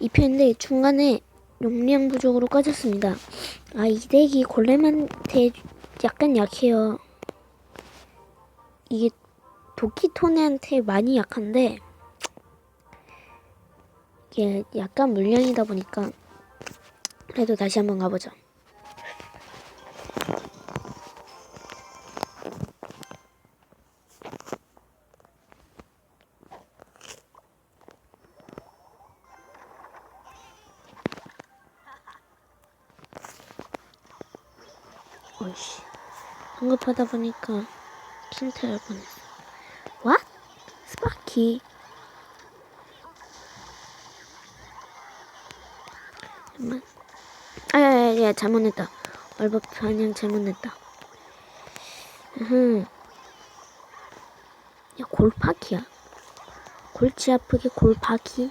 2편인데 중간에 용량 부족으로 꺼졌습니다. 아, 이 덱이 골렘한테 약간 약해요. 이게 도키토네한테 많이 약한데 이게 약간 물량이다 보니까 그래도 다시 한번 가보죠. 어이씨. 언급하다 보니까 킨트를 보냈어. What? 스파키. 잠깐만. 아, 야, 야, 야, 잘못했다. 얼버 반영 잘못했다. 으흠. 야, 골파키야. 골치 아프게 골파키.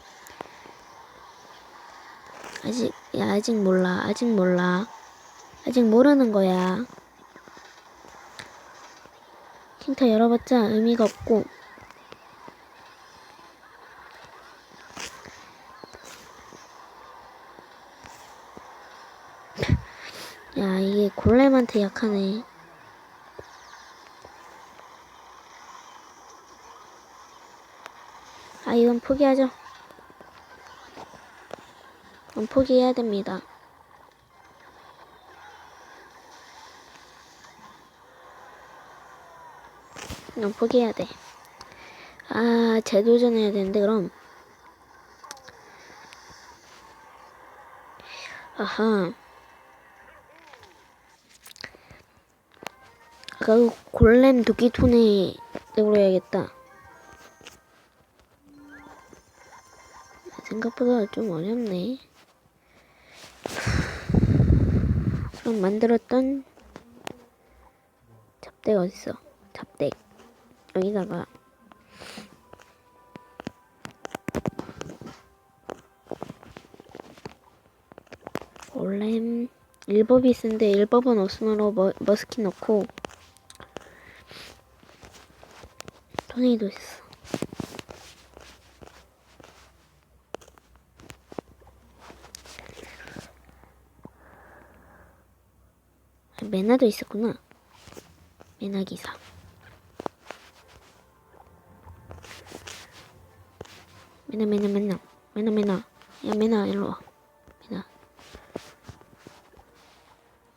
아직, 야, 아직 몰라. 아직 몰라. 아직 모르는 거야. 킹타 열어봤자 의미가 없고. 야, 이게 골렘한테 약하네. 아, 이건 포기하죠. 포기해야 됩니다. 이건 포기해야 돼. 아, 재도전해야 되는데, 그럼. 아하. 아까 그 골렘 도끼톤에 내고 해야겠다. 생각보다 좀 어렵네. 그럼 만들었던 잡대 어딨어? 잡대 여기다가 골렘 1법이 쓴데 1법은 없으므로 머, 머스킨 넣고 토네이도 있어. 아, 메나도 있었구나. 메나 기사. 메나 메나 메나 메나 메나 야 메나 일로 와. 메나.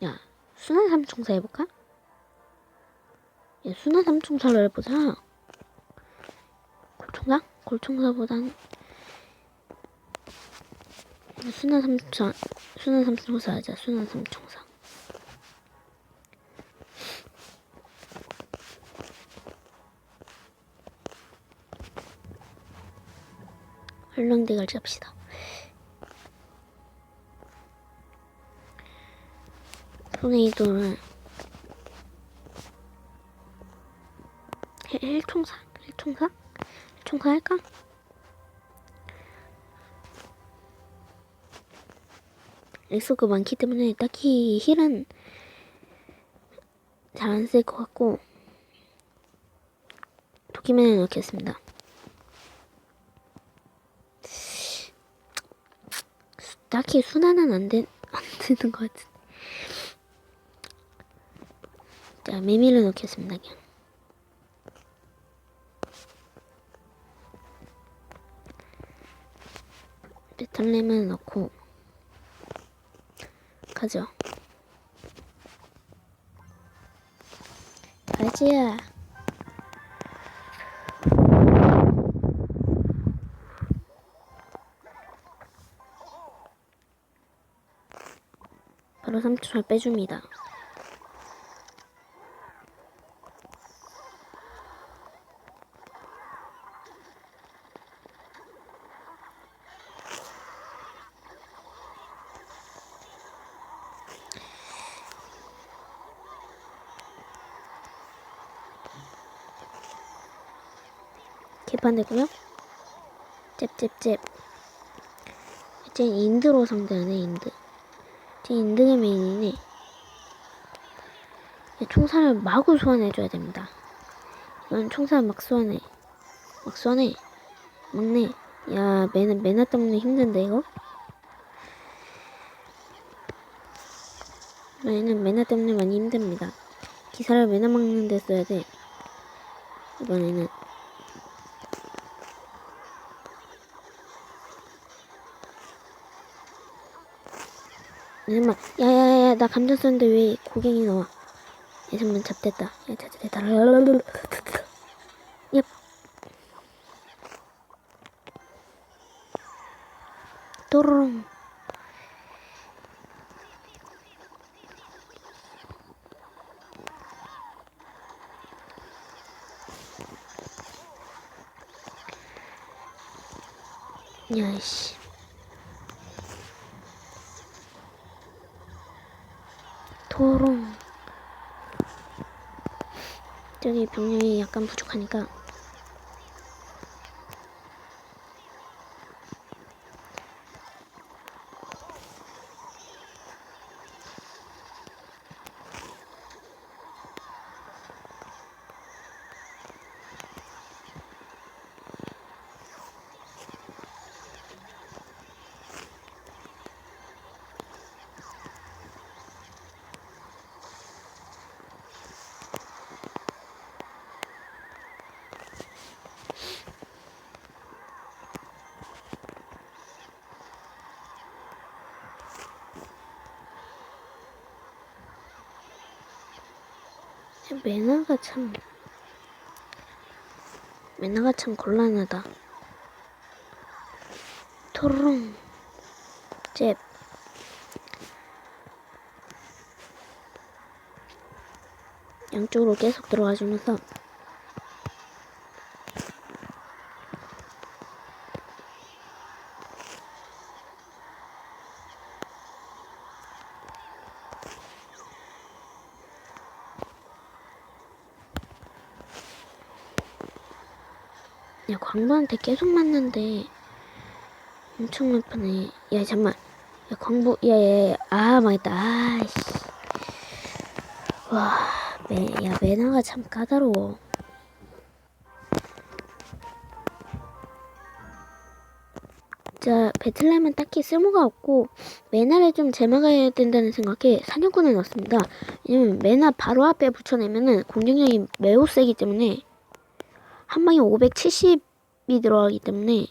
야 순한 삼총사 해볼까? 야 순한 삼총사를 해보자. 골총사? 골총사보단 순한 삼총사 순한 삼총사 하자 순한 삼총사. 헐렁대갈 잡시다. 토네이도를 헬- 헬총사? 헬총사? 헬총사 할까? 엑소가 많기 때문에 딱히 힐은 잘 안 쓸 것 같고 도끼맨에 넣겠습니다. 딱히 순환은 안, 되, 안 되는 것 같은데. 자, 메밀을 넣겠습니다, 그냥. 베탈렘을 넣고, 가죠. 가지야. 바로 3초를 빼줍니다. 개판되고요. 잽잽잽. 이제 인드로 상대하네, 인드. 쟤 인드가 메인이네. 야, 총살을 마구 소환해줘야 됩니다. 이건 총살 막 소환해. 막 소환해. 막내. 야, 매나, 매나 때문에 힘든데, 이거? 얘는 매나 때문에 많이 힘듭니다. 기사를 매나 막는 데 써야 돼. 이번에는. 잠깐만. 야야야야, 나 감정 썼는데 왜 고갱이 나와? 야, 잠깐만, 잡됐다. 야, 잡됐다. 얍. 또르릉. 야이씨. 도롱. 저기 병력이 약간 부족하니까. 매너가 참 매너가 참 곤란하다. 토롱 잽 양쪽으로 계속 들어가 주면서 야 광부한테 계속 맞는데. 엄청 아프네. 야 잠만. 야 광부 야야야 아 망했다. 아이씨. 와 매 야 매너가 참 까다로워. 자 배틀라면 딱히 쓸모가 없고 매나를 좀 제막아야 된다는 생각에 사냥꾼을 넣었습니다. 왜냐면 매나 바로 앞에 붙여내면은 공격력이 매우 세기 때문에. 한 방에 570 이 들어가기 때문에